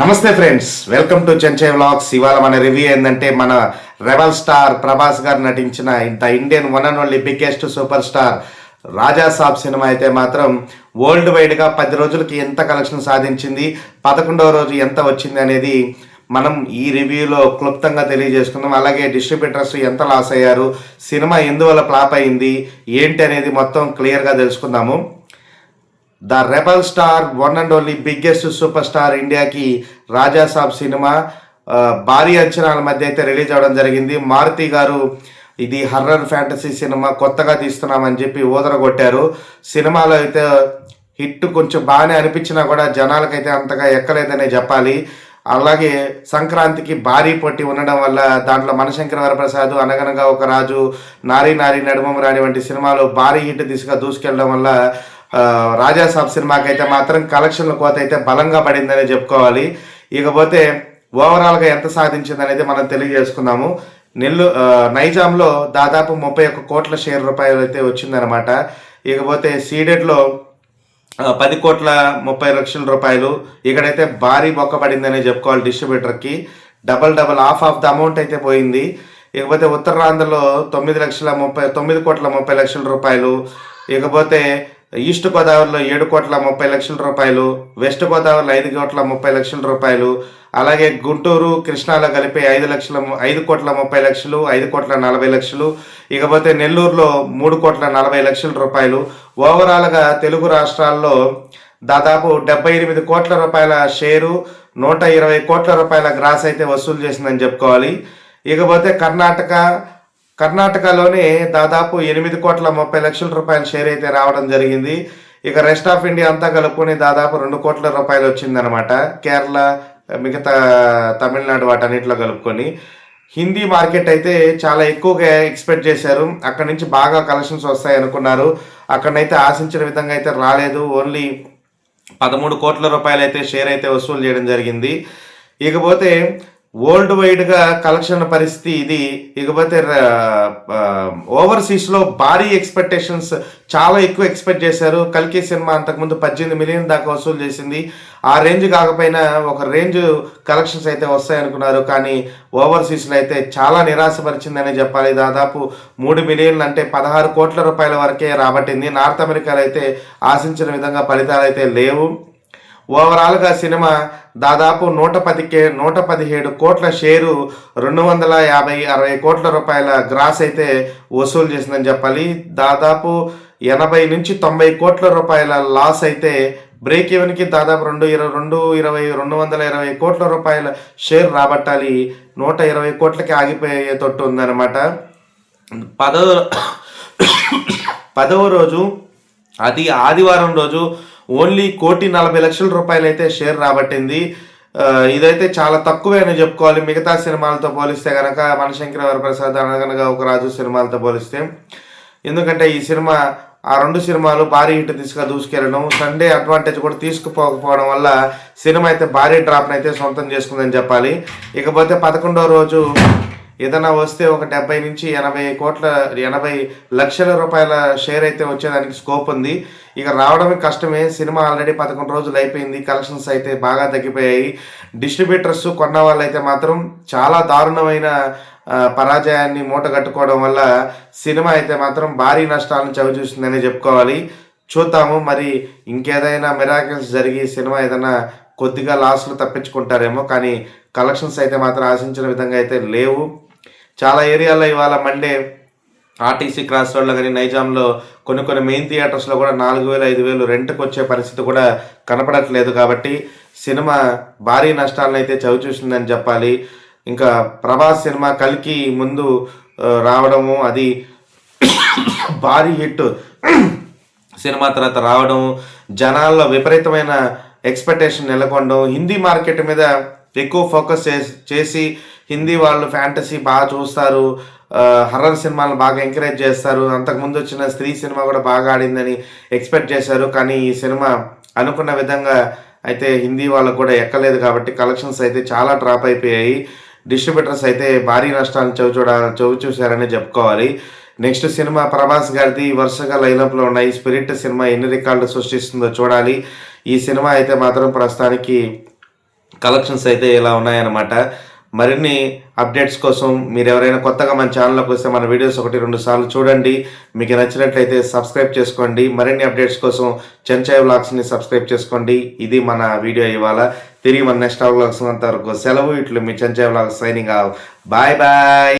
నమస్తే friends welcome to Chenche vlogs. ఇవాళ మన రివ్యూ ఏంటంటే మన రెబల్ స్టార్ ప్రభాస్ గారు నటించిన the Indian one and only biggest super star Raja Saab cinema అయితే మాత్రం వరల్డ్ వైడ్గా పది రోజులకి ఎంత కలెక్షన్ సాధించింది పదకొండవ రోజు ఎంత వచ్చింది అనేది మనం ఈ రివ్యూలో క్లుప్తంగా తెలియజేసుకుందాం. అలాగే డిస్ట్రిబ్యూటర్స్ ఎంత లాస్ అయ్యారు సినిమా ఎందువల్ల ఫ్లాప్ అయింది ఏంటి అనేది మొత్తం క్లియర్గా తెలుసుకుందాము. The rebel star one and only biggest super star ఇండియాకి రాజా సాబ్ సినిమా భారీ అంచనాల మధ్య అయితే రిలీజ్ అవ్వడం జరిగింది. మారుతి గారు ఇది హర్రర్ ఫ్యాంటసీ సినిమా కొత్తగా తీస్తున్నామని చెప్పి ఊదరగొట్టారు. సినిమాలో అయితే హిట్ కొంచెం బాగానే అనిపించినా కూడా జనాలకైతే అంతగా ఎక్కలేదనే చెప్పాలి. అలాగే సంక్రాంతికి భారీ పోటీ ఉండడం వల్ల దాంట్లో మనశంకర వరప్రసాద్ అనగనగా ఒక రాజు నారీ నారీ నడుమం రాణి వంటి సినిమాలు భారీ హిట్ దిశగా దూసుకెళ్ళడం వల్ల రాజాసాబ్ సినిమాకైతే మాత్రం కలెక్షన్ల కోత అయితే బలంగా పడిందనే చెప్పుకోవాలి. ఇకపోతే ఓవరాల్గా ఎంత సాధించింది అనేది మనం తెలియజేసుకుందాము. నెల్లు నైజాంలో దాదాపు ముప్పై ఒక్క కోట్ల షేర్ రూపాయలు అయితే వచ్చిందనమాట. ఇకపోతే సీడెడ్లో పది కోట్ల ముప్పై లక్షల రూపాయలు ఇక్కడైతే భారీ బొక్క పడిందనే చెప్పుకోవాలి డిస్ట్రిబ్యూటర్కి. Double double half of the amount అయితే పోయింది. ఇకపోతే ఉత్తరాంధ్రలో తొమ్మిది లక్షల ముప్పై తొమ్మిది కోట్ల ముప్పై లక్షల రూపాయలు. ఇకపోతే ఈస్ట్ గోదావరిలో ఏడు కోట్ల ముప్పై లక్షల రూపాయలు వెస్ట్ గోదావరిలో ఐదు కోట్ల ముప్పై లక్షల రూపాయలు అలాగే గుంటూరు కృష్ణాలో కలిపి ఐదు లక్షల ఐదు కోట్ల ముప్పై లక్షలు ఐదు కోట్ల నలభై లక్షలు ఇకపోతే నెల్లూరులో మూడు కోట్ల నలభై లక్షల రూపాయలు. ఓవరాల్గా తెలుగు రాష్ట్రాల్లో దాదాపు డెబ్బై ఎనిమిది కోట్ల రూపాయల షేరు నూట ఇరవై కోట్ల రూపాయల గ్రాస్ అయితే వసూలు చేసిందని చెప్పుకోవాలి. ఇకపోతే కర్ణాటక కర్ణాటకలోనే దాదాపు ఎనిమిది కోట్ల ముప్పై లక్షల రూపాయల షేర్ అయితే రావడం జరిగింది. ఇక రెస్ట్ ఆఫ్ ఇండియా అంతా కలుపుకొని దాదాపు రెండు కోట్ల రూపాయలు వచ్చిందనమాట కేరళ మిగతా తమిళనాడు వాటన్నిటిలో కలుపుకొని. హిందీ మార్కెట్ అయితే చాలా ఎక్కువగా ఎక్స్పెక్ట్ చేశారు. అక్కడ నుంచి బాగా కలెక్షన్స్ వస్తాయి అనుకున్నారు. అక్కడనైతే ఆశించిన విధంగా అయితే రాలేదు. ఓన్లీ పదమూడు కోట్ల రూపాయలు అయితే షేర్ అయితే వసూలు చేయడం జరిగింది. ఇకపోతే వరల్డ్ వైడ్గా కలెక్షన్ పరిస్థితి ఇది. ఇకపోతే ఓవర్సీస్లో భారీ ఎక్స్పెక్టేషన్స్ చాలా ఎక్కువ ఎక్స్పెక్ట్ చేశారు. కల్కి సినిమా అంతకుముందు పద్దెనిమిది మిలియన్ దాకా వసూలు చేసింది. ఆ రేంజ్ కాకపోయినా ఒక రేంజ్ కలెక్షన్స్ అయితే వస్తాయనుకున్నారు. కానీ ఓవర్సీస్లో అయితే చాలా నిరాశపరిచిందనే చెప్పాలి. దాదాపు మూడు మిలియన్లు అంటే పదహారు కోట్ల రూపాయల వరకే రాబట్టింది. నార్త్ అమెరికాలో అయితే ఆశించిన విధంగా ఫలితాలు అయితే లేవు. ఓవరాల్గా సినిమా దాదాపు నూట పదికే నూట పదిహేడు కోట్ల షేరు రెండు వందల యాభై అరవై కోట్ల రూపాయల గ్రాస్ అయితే వసూలు చేసిందని చెప్పాలి. దాదాపు ఎనభై నుంచి తొంభై కోట్ల రూపాయల లాస్ అయితే బ్రేక్ ఈవెన్కి దాదాపు రెండు ఇరవై రెండు ఇరవై రెండు వందల ఇరవై కోట్ల రూపాయల షేర్ రాబట్టాలి. నూట ఇరవై కోట్లకి ఆగిపోయే తొట్టు ఉందన్నమాట. పదవ పదవ రోజు అది ఆదివారం రోజు ఓన్లీ కోటి నలభై లక్షల రూపాయలు అయితే షేర్ రాబట్టింది. ఇదైతే చాలా తక్కువే అని చెప్పుకోవాలి. మిగతా సినిమాలతో పోలిస్తే కనుక మనశంకర వరప్రసాద్ అనగనగా ఒక రాజు సినిమాలతో పోలిస్తే. ఎందుకంటే ఈ సినిమా ఆ రెండు సినిమాలు భారీ హిట్ దిశగా దూసుకెళ్ళడం సండే అడ్వాంటేజ్ కూడా తీసుకుపోకపోవడం వల్ల సినిమా అయితే భారీ డ్రాప్ని అయితే సొంతం చేసుకుందని చెప్పాలి. ఇకపోతే పదకొండవ రోజు ఏదైనా వస్తే ఒక డెబ్బై నుంచి ఎనభై కోట్ల ఎనభై లక్షల రూపాయల షేర్ అయితే వచ్చేదానికి స్కోప్ ఉంది. ఇక రావడమే కష్టమే సినిమా ఆల్రెడీ పదకొండు రోజులు అయిపోయింది కలెక్షన్స్ అయితే బాగా తగ్గిపోయాయి. డిస్ట్రిబ్యూటర్స్ కొన్న వాళ్ళైతే మాత్రం చాలా దారుణమైన పరాజయాన్ని మూట కట్టుకోవడం వల్ల సినిమా అయితే మాత్రం భారీ నష్టాలను చవిచూస్తుందని చెప్పుకోవాలి. చూద్దాము మరి ఇంకేదైనా మిరాకిల్స్ జరిగి సినిమా ఏదైనా కొద్దిగా లాస్లు తప్పించుకుంటారేమో కానీ కలెక్షన్స్ అయితే మాత్రం ఆశించిన విధంగా అయితే లేవు. చాలా ఏరియాలో ఇవాళ మండే ఆర్టీసీ క్రాస్ రోడ్లో కానీ నైజాంలో కొన్ని కొన్ని మెయిన్ థియేటర్స్లో కూడా నాలుగు వేలు ఐదు వేలు రెంట్కి వచ్చే పరిస్థితి కూడా కనపడట్లేదు కాబట్టి సినిమా భారీ నష్టాలను అయితే చవిచూసిందని చెప్పాలి. ఇంకా ప్రభాస్ సినిమా కలికి ముందు రావడము అది భారీ హిట్ సినిమా తర్వాత రావడం జనాల్లో విపరీతమైన ఎక్స్పెక్టేషన్ నెలకొనడం హిందీ మార్కెట్ మీద ఎక్కువ ఫోకస్ చేసి చేసి హిందీ వాళ్ళు ఫ్యాంటసీ బాగా చూస్తారు. హర్రర్ సినిమాలు బాగా ఎంకరేజ్ చేస్తారు. అంతకుముందు వచ్చిన స్త్రీ సినిమా కూడా బాగా ఆడిందని ఎక్స్పెక్ట్ చేశారు. కానీ ఈ సినిమా అనుకున్న విధంగా అయితే హిందీ వాళ్ళకు కూడా ఎక్కలేదు కాబట్టి కలెక్షన్స్ అయితే చాలా డ్రాప్ అయిపోయాయి. డిస్ట్రిబ్యూటర్స్ అయితే భారీ నష్టాలను చవి చూడ చవి చూశారని చెప్పుకోవాలి. నెక్స్ట్ సినిమా ప్రభాస్ గారిది వరుసగా లైనప్లో ఉన్నాయి. స్పిరిట్ సినిమా ఎన్ని రికార్డులు సృష్టిస్తుందో చూడాలి. ఈ సినిమా అయితే మాత్రం ప్రస్తుతానికి కలెక్షన్స్ అయితే ఇలా ఉన్నాయన్నమాట. మరిన్ని అప్డేట్స్ కోసం మీరు ఎవరైనా కొత్తగా మన ఛానల్లోకి వస్తే మన వీడియోస్ ఒకటి రెండు సార్లు చూడండి. మీకు నచ్చినట్లయితే సబ్స్క్రైబ్ చేసుకోండి. మరిన్ని అప్డేట్స్ కోసం చెంచాయ్ వ్లాగ్స్ని సబ్స్క్రైబ్ చేసుకోండి. ఇది మన వీడియో ఇవాళ. తిరిగి మన నెక్స్ట్ వ్లాగ్స్ అంతవరకు సెలవు. ఇట్లు మీ చెంచాయ్ వ్లాగ్స్ సైనింగ్ బాయ్ బాయ్.